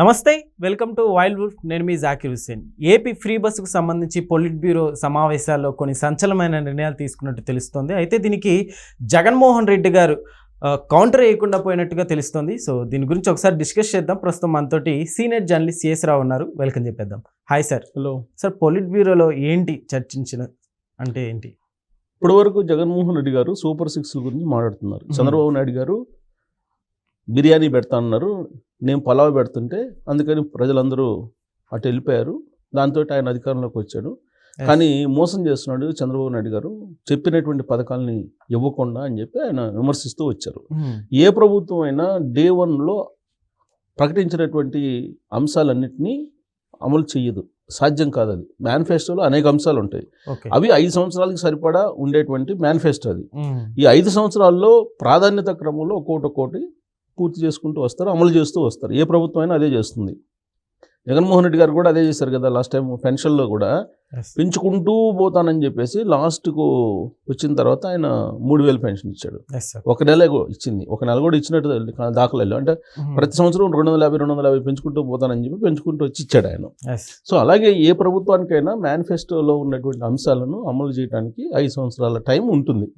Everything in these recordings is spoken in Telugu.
నమస్తే వెల్కమ్ టు వైల్డ్ వుల్ఫ్. నేను మీ జాకిర్ హుస్సేన్. ఏపీ ఫ్రీ బస్సుకు సంబంధించి పొలిట్ బ్యూరో సమావేశాల్లో కొన్ని సంచలనమైన నిర్ణయాలు తీసుకున్నట్టు తెలుస్తోంది. అయితే దీనికి జగన్మోహన్ రెడ్డి గారు కౌంటర్ వేయకుండా పోయినట్టుగా తెలుస్తోంది. సో దీని గురించి ఒకసారి డిస్కస్ చేద్దాం. ప్రస్తుతం మనతోటి సీనియర్ జర్నలిస్ట్ సిఎస్ రావు ఉన్నారు. వెల్కమ్ చెప్పేద్దాం. Hi sir. హలో. సార్ పొలిట్ బ్యూరోలో ఏంటి చర్చించిన అంటే ఏంటి? ఇప్పటి వరకు జగన్మోహన్ రెడ్డి గారు సూపర్ సిక్స్ గురించి మాట్లాడుతున్నారు. చంద్రబాబు నాయుడు గారు బిర్యానీ పెడతా అన్నారు నేను పలావ్ పెడుతుంటే అందుకని ప్రజలందరూ అటు వెళ్ళిపోయారు. దాంతో ఆయన అధికారంలోకి వచ్చాడు. కానీ మోసం చేస్తున్నాడు చంద్రబాబు నాయుడు గారు. చెప్పినటువంటి పథకాలని ఇవ్వకుండా అని చెప్పి ఆయన విమర్శిస్తూ వచ్చారు. మ్మ్. ఏ ప్రభుత్వం అయినా డే వన్లో ప్రకటించినటువంటి అంశాలన్నింటినీ అమలు చెయ్యదు. సాధ్యం కాదు అది మేనిఫెస్టోలో అనేక అంశాలు ఉంటాయి. అవి ఐదు సంవత్సరాలకు సరిపడా ఉండేటువంటి మేనిఫెస్టో అది. మ్మ్. ఈ ఐదు సంవత్సరాల్లో ప్రాధాన్యత క్రమంలో ఒక్కోటి ఒక్కోటి పూర్తి చేసుకుంటూ వస్తారు అమలు చేస్తూ వస్తారు ఏ ప్రభుత్వం అయినా అదే చేస్తుంది జగన్మోహన్ రెడ్డి గారు కూడా అదే చేశారు కదా లాస్ట్ టైం పెన్షన్లో కూడా. పెంచుకుంటూ పోతానని చెప్పేసి లాస్ట్కు వచ్చిన తర్వాత ఆయన మూడు వేలు పెన్షన్ ఇచ్చాడు. ఒక నెల ఇచ్చింది ఒక నెల కూడా ఇచ్చినట్టు దాఖలేదు అంటే. ప్రతి సంవత్సరం రెండు వందల యాభై రెండు వందల యాభై పెంచుకుంటూ పోతానని చెప్పి పెంచుకుంటూ వచ్చి ఇచ్చాడు ఆయన. సో అలాగే ఏ ప్రభుత్వానికైనా మేనిఫెస్టోలో ఉన్నటువంటి అంశాలను అమలు చేయడానికి ఐదు సంవత్సరాల టైం ఉంటుంది.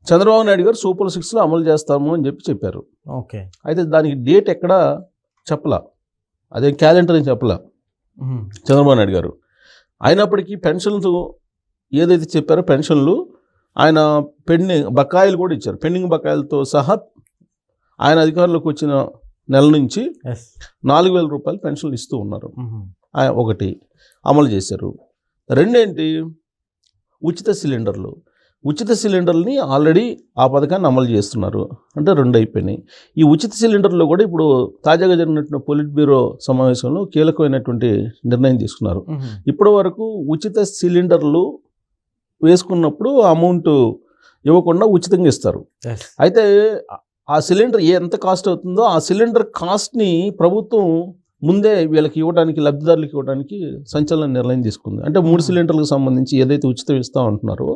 చంద్రబాబు నాయుడు గారు సూపర్ సిక్స్లో అమలు చేస్తాము అని చెప్పి చెప్పారు. ఓకే. అయితే దానికి డేట్ ఎక్కడా చెప్పలా. అదే క్యాలెండర్ అని చెప్పలా. చంద్రబాబు నాయుడు గారు. అయినప్పటికీ పెన్షన్స్ ఏదైతే చెప్పారో పెన్షన్లు ఆయన పెండింగ్ బకాయిలు కూడా ఇచ్చారు. పెండింగ్ బకాయిలతో సహా ఆయన అధికారంలోకి వచ్చిన నెల నుంచి. నాలుగు వేల రూపాయలు పెన్షన్లు ఇస్తూ ఉన్నారు. ఒకటి అమలు చేశారు. రెండేంటి? ఉచిత సిలిండర్లు. ఉచిత సిలిండర్ని ఆల్రెడీ ఆ పథకాన్ని అమలు చేస్తున్నారు అంటే రెండు అయిపోయినాయి ఈ ఉచిత సిలిండర్లో కూడా ఇప్పుడు తాజాగా జరిగినటువంటి పొలిట్ బ్యూరో సమావేశంలో కీలకమైనటువంటి నిర్ణయం తీసుకున్నారు. ఇప్పటి వరకు ఉచిత సిలిండర్లు వేసుకున్నప్పుడు అమౌంట్ ఇవ్వకుండా ఉచితంగా ఇస్తారు. అయితే ఆ సిలిండర్ ఎంత కాస్ట్ అవుతుందో ఆ సిలిండర్ కాస్ట్ని ప్రభుత్వం ముందే వీళ్ళకి ఇవ్వడానికి లబ్ధిదారులకు ఇవ్వడానికి సంచలన నిర్ణయం తీసుకుంది అంటే మూడు Hmm. సిలిండర్లకు సంబంధించి ఏదైతే ఉచితం ఇస్తా ఉంటున్నారో.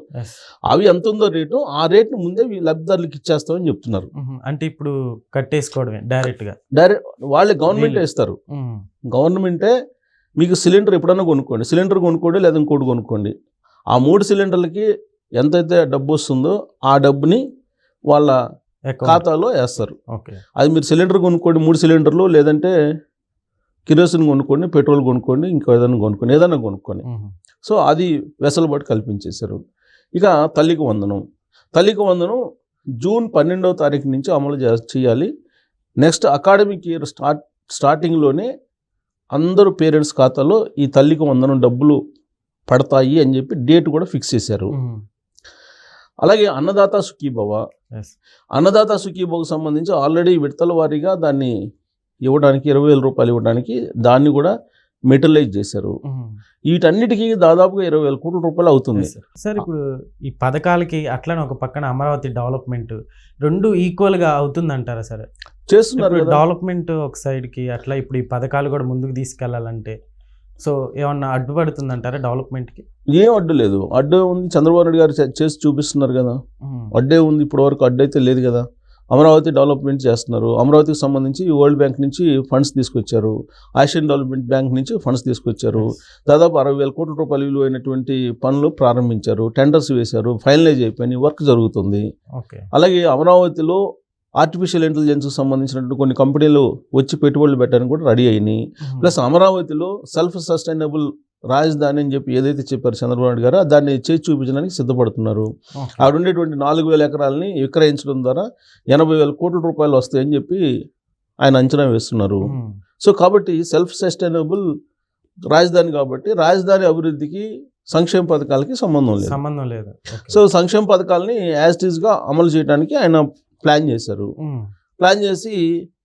అవి ఎంత ఉందో రేటు ఆ రేట్ను ముందే లబ్ధిదారులకు ఇచ్చేస్తామని చెప్తున్నారు మ్మ్. అంటే ఇప్పుడు కట్టేసుకోవడమే డైరెక్ట్గా డైరెక్ట్ వాళ్ళే గవర్నమెంటే. ఇస్తారు మ్మ్. గవర్నమెంటే మీకు సిలిండర్ ఎప్పుడైనా కొనుక్కోండి సిలిండర్ కొనుక్కోండి లేదా ఇంకోటి కొనుక్కోండి ఆ మూడు సిలిండర్లకి ఎంతైతే డబ్బు వస్తుందో ఆ డబ్బుని వాళ్ళ. ఖాతాలో వేస్తారు ఓకే అది మీరు సిలిండర్ కొనుక్కోండి మూడు సిలిండర్లు లేదంటే కిరోసిన్ కొనుక్కోండి పెట్రోల్ కొనుక్కోండి ఇంకా ఏదైనా కొనుక్కోండి ఏదైనా కొనుక్కోండి. సో అది వెసలుబాటు కల్పించేశారు ఇక తల్లికి వందనం తల్లికి వందనం జూన్ పన్నెండవ తారీఖు నుంచి అమలు చేయాలి నెక్స్ట్ అకాడమిక్ ఇయర్ స్టార్ట్ స్టార్టింగ్లోనే అందరూ పేరెంట్స్ ఖాతాలో ఈ తల్లికి వందనం డబ్బులు పడతాయి అని చెప్పి డేట్ కూడా ఫిక్స్ చేశారు. అలాగే అన్నదాత సుఖీభవ. అన్నదాత సుఖీభవకు సంబంధించి ఆల్రెడీ విడతల వారీగా దాన్ని ఇవ్వడానికి ఇరవై వేల రూపాయలు ఇవ్వడానికి దాన్ని కూడా మెటలైజ్ చేశారు. వీటన్నిటికీ దాదాపుగా ఇరవై వేల కోట్ల రూపాయలు అవుతుంది. సార్ ఇప్పుడు ఈ పథకాలకి అట్లనే ఒక పక్కన అమరావతి డెవలప్మెంట్ రెండు ఈక్వల్గా అవుతుందంటారా సార్ చేస్తున్నారు డెవలప్మెంట్ ఒక సైడ్కి అట్లా ఇప్పుడు ఈ పథకాలు కూడా ముందుకు తీసుకెళ్ళాలంటే సో ఏమన్నా అడ్డుపడుతుందంటారా డెవలప్మెంట్కి ఏం అడ్డు లేదు. అడ్డు ఉంది. చంద్రబాబు నాయుడు గారు చేసి చూపిస్తున్నారు కదా. అడ్డే ఉంది. ఇప్పటి వరకు అడ్డు అయితే లేదు కదా. అమరావతి డెవలప్మెంట్ చేస్తున్నారు. అమరావతికి సంబంధించి వరల్డ్ బ్యాంక్ నుంచి ఫండ్స్ తీసుకొచ్చారు. ఆసియన్ డెవలప్మెంట్ బ్యాంక్ నుంచి ఫండ్స్ తీసుకొచ్చారు. దాదాపు అరవై వేల కోట్ల రూపాయలు విలువైనటువంటి పనులు ప్రారంభించారు. టెండర్స్ వేశారు. ఫైనలైజ్ అయిపోయినాయి. వర్క్ జరుగుతుంది. అలాగే అమరావతిలో ఆర్టిఫిషియల్ ఇంటెలిజెన్స్కి సంబంధించినటువంటి కొన్ని కంపెనీలు వచ్చి పెట్టుబడులు పెట్టడానికి కూడా రెడీ అయినాయి. ప్లస్ అమరావతిలో సెల్ఫ్ సస్టైనబుల్ రాజధాని అని చెప్పి ఏదైతే చెప్పారు చంద్రబాబు నాయుడు గారు దాన్ని చేసి చూపించడానికి సిద్ధపడుతున్నారు ఓకే. ఆడ ఉండేటువంటి నాలుగు వేల ఎకరాలని విక్రయించడం ద్వారా ఎనభై వేల కోట్ల రూపాయలు వస్తాయని చెప్పి ఆయన అంచనా వేస్తున్నారు. సో కాబట్టి సెల్ఫ్ సస్టైనబుల్ రాజధాని కాబట్టి రాజధాని అభివృద్ధికి సంక్షేమ పథకాలకి సంబంధం లేదు సంబంధం లేదు. సో సంక్షేమ పథకాలని యాజ్గా అమలు చేయడానికి ఆయన ప్లాన్ చేశారు. ప్లాన్ చేసి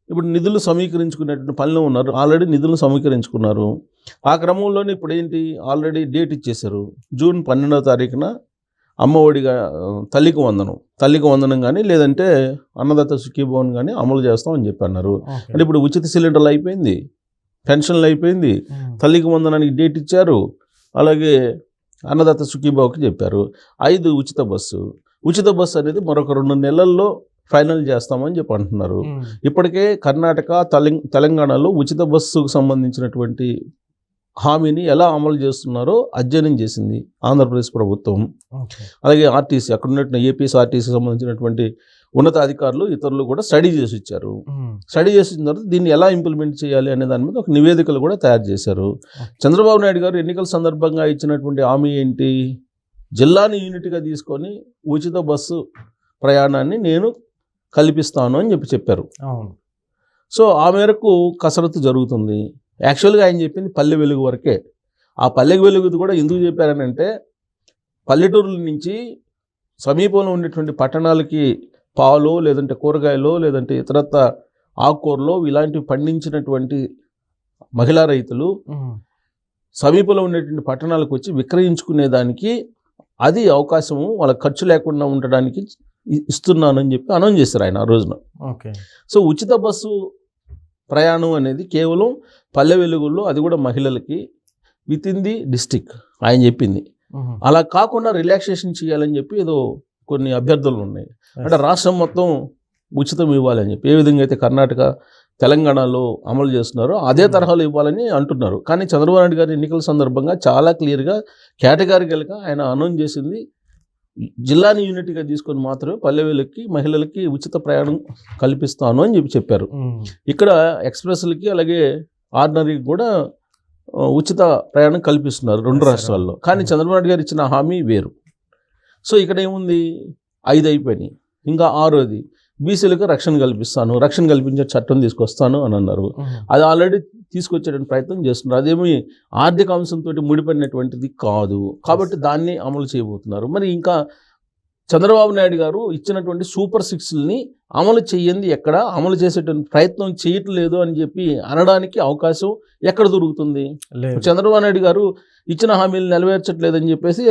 ఇప్పుడు నిధులు సమీకరించుకునేటువంటి పనిలో ఉన్నారు. ఆల్రెడీ నిధులు సమీకరించుకున్నారు. ఆ క్రమంలోనే ఇప్పుడు ఏంటి? ఆల్రెడీ డేట్ ఇచ్చేశారు. జూన్ పన్నెండవ తారీఖున అమ్మఒడిగా తల్లికి వందనం. తల్లికి వందనం కానీ లేదంటే అన్నదాత సుఖీభవన్ కానీ అమలు చేస్తామని చెప్పి అన్నారు. అంటే ఇప్పుడు ఉచిత సిలిండర్లు అయిపోయింది. పెన్షన్లు అయిపోయింది. తల్లికి వందనానికి డేట్ ఇచ్చారు. అలాగే అన్నదాత సుఖీభావకి చెప్పారు. ఐదు ఉచిత బస్సు. ఉచిత బస్సు అనేది మరొక రెండు నెలల్లో ఫైనల్ చేస్తామని చెప్పి అంటున్నారు. ఇప్పటికే కర్ణాటక తెలంగ తెలంగాణలో ఉచిత బస్సుకు సంబంధించినటువంటి హామీని ఎలా అమలు చేస్తున్నారో అధ్యయనం చేసింది ఆంధ్రప్రదేశ్ ప్రభుత్వం. అలాగే ఆర్టీసీ అక్కడ ఉన్నటువంటి ఏపీఎస్ ఆర్టీసీ సంబంధించినటువంటి ఉన్నతాధికారులు ఇతరులు కూడా స్టడీ చేసి ఇచ్చారు. స్టడీ చేసిన తర్వాత దీన్ని ఎలా ఇంప్లిమెంట్ చేయాలి అనే దాని మీద ఒక నివేదికలు కూడా తయారు చేశారు చంద్రబాబు నాయుడు గారు ఎన్నికల సందర్భంగా ఇచ్చినటువంటి హామీ ఏంటి జిల్లాని యూనిట్గా తీసుకొని ఉచిత బస్సు ప్రయాణాన్ని నేను కల్పిస్తాను అని చెప్పి చెప్పారు. సో ఆ మేరకు కసరత్తు జరుగుతుంది. యాక్చువల్గా ఆయన చెప్పింది పల్లె వెలుగు వరకే. ఆ పల్లె వెలుగుది కూడా ఎందుకు చెప్పారనంటే పల్లెటూరుల నుంచి సమీపంలో ఉండేటువంటి పట్టణాలకి పాలు లేదంటే కూరగాయలు లేదంటే ఇతరత్త ఆకుకూరలు ఇలాంటివి పండించినటువంటి మహిళా రైతులు. సమీపంలో ఉండేటువంటి పట్టణాలకు వచ్చి విక్రయించుకునేదానికి అది అవకాశము వాళ్ళ ఖర్చు లేకుండా ఉండడానికి ఇస్తున్నానని చెప్పి అనౌన్స్ చేశారు ఆయన ఆ రోజున. ఓకే. సో ఉచిత బస్సు ప్రయాణం అనేది కేవలం పల్లె వెలుగుల్లో అది కూడా మహిళలకి విత్ ఇన్ ది డిస్టిక్ ఆయన చెప్పింది. అలా కాకుండా రిలాక్సేషన్ చేయాలని చెప్పి ఏదో కొన్ని అభ్యర్థులు ఉన్నాయి. అంటే రాష్ట్రం మొత్తం ఉచితం ఇవ్వాలని చెప్పి ఏ విధంగా అయితే కర్ణాటక తెలంగాణలో అమలు చేస్తున్నారో అదే తరహాలో ఇవ్వాలని అంటున్నారు. కానీ చంద్రబాబు నాయుడు గారి ఎన్నికల సందర్భంగా చాలా క్లియర్గా కేటగారికల్గా ఆయన అనౌన్స్ చేసింది జిల్లాని యూనిట్గా తీసుకొని మాత్రమే పల్లెవేలకి మహిళలకి ఉచిత ప్రయాణం కల్పిస్తాను అని చెప్పి చెప్పారు. ఇక్కడ ఎక్స్ప్రెస్లకి అలాగే ఆర్డినరీకి కూడా ఉచిత ప్రయాణం కల్పిస్తున్నారు రెండు. రాష్ట్రాల్లో కానీ. చంద్రబాబు నాయుడు గారు ఇచ్చిన హామీ వేరు సో ఇక్కడ ఏముంది ఐదు అయిపోయినాయి ఇంకా ఆరోది బీసీలకు రక్షణ కల్పిస్తాను రక్షణ కల్పించే చట్టం తీసుకొస్తాను అని అన్నారు. అది ఆల్రెడీ తీసుకొచ్చేటువంటి ప్రయత్నం చేస్తున్నారు. అదేమి ఆర్థిక అంశంతో ముడిపడినటువంటిది కాదు. కాబట్టి దాన్ని అమలు చేయబోతున్నారు. మరి ఇంకా చంద్రబాబు నాయుడు గారు ఇచ్చినటువంటి సూపర్ సిక్స్ని అమలు చేయండి ఎక్కడ అమలు చేసేటువంటి ప్రయత్నం చేయట్లేదు అని చెప్పి అనడానికి అవకాశం ఎక్కడ దొరుకుతుంది? చంద్రబాబు నాయుడు గారు ఇచ్చిన హామీలు నెరవేర్చట్లేదని చెప్పేసి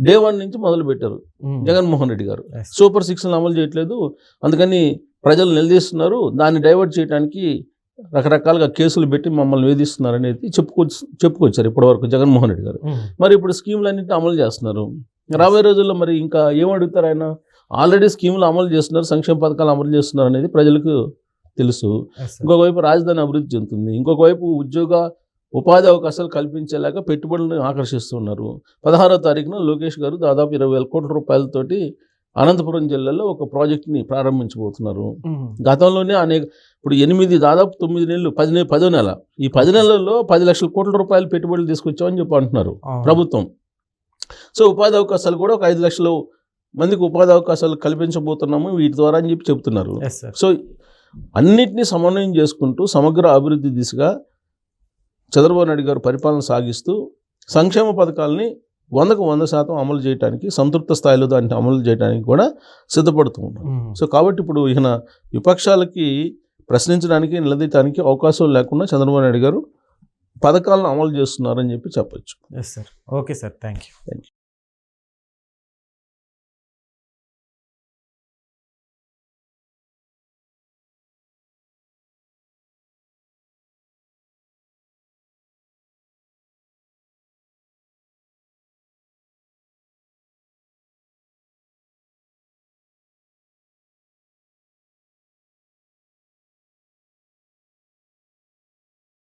డే వన్ నుంచి మొదలు పెట్టారు. జగన్మోహన్ రెడ్డి గారు. సూపర్ సిక్స్ని అమలు చేయట్లేదు. అందుకని ప్రజలు నిలదీస్తున్నారు. దాన్ని డైవర్ట్ చేయడానికి రకరకాలుగా కేసులు పెట్టి మమ్మల్ని వేధిస్తున్నారు అనేది చెప్పుకొ చెప్పుకొచ్చారు ఇప్పటివరకు జగన్మోహన్ రెడ్డి గారు. మరి ఇప్పుడు స్కీములన్నింటినీ అమలు చేస్తున్నారు. రాబోయే రోజుల్లో మరి ఇంకా ఏం అడుగుతారు ఆయన? ఆల్రెడీ స్కీములు అమలు చేస్తున్నారు. సంక్షేమ పథకాలు అమలు చేస్తున్నారు అనేది ప్రజలకు తెలుసు. Yes, sir. ఇంకొక వైపు రాజధాని అభివృద్ధి చెందుతుంది. ఇంకొక వైపు ఉద్యోగ ఉపాధి అవకాశాలు కల్పించేలాగా పెట్టుబడులను ఆకర్షిస్తున్నారు పదహారో తారీఖున లోకేష్ గారు దాదాపు ఇరవై వేల కోట్ల రూపాయలతోటి అనంతపురం జిల్లాలో ఒక ప్రాజెక్ట్ని ప్రారంభించబోతున్నారు. గతంలోనే అనేక ఇప్పుడు ఎనిమిది దాదాపు తొమ్మిది నెలలు పది నె- పదో నెల ఈ పది నెలల్లో పది లక్షల కోట్ల రూపాయలు పెట్టుబడులు తీసుకొచ్చామని చెప్పి అంటున్నారు. ప్రభుత్వం సో ఉపాధి అవకాశాలు కూడా ఒక ఐదు లక్షలు మందికి ఉపాధి అవకాశాలు కల్పించబోతున్నాము వీటి ద్వారా అని చెప్పి చెప్తున్నారు. సో అన్నిటినీ సమన్వయం చేసుకుంటూ సమగ్ర అభివృద్ధి దిశగా చంద్రబాబు నాయుడు గారు పరిపాలన సాగిస్తూ సంక్షేమ పథకాలని వందకు వంద శాతం అమలు చేయడానికి సంతృప్త స్థాయిలో దాన్ని అమలు చేయడానికి కూడా సిద్ధపడుతూ ఉన్నారు. ఉమ్. సో కాబట్టి ఇప్పుడు ఈయన విపక్షాలకి ప్రశ్నించడానికి నిలదీయడానికి అవకాశం లేకుండా చంద్రబాబు నాయుడు గారు పథకాలను అమలు చేస్తున్నారని చెప్పి చెప్పొచ్చు. Yes sir okay sir thank you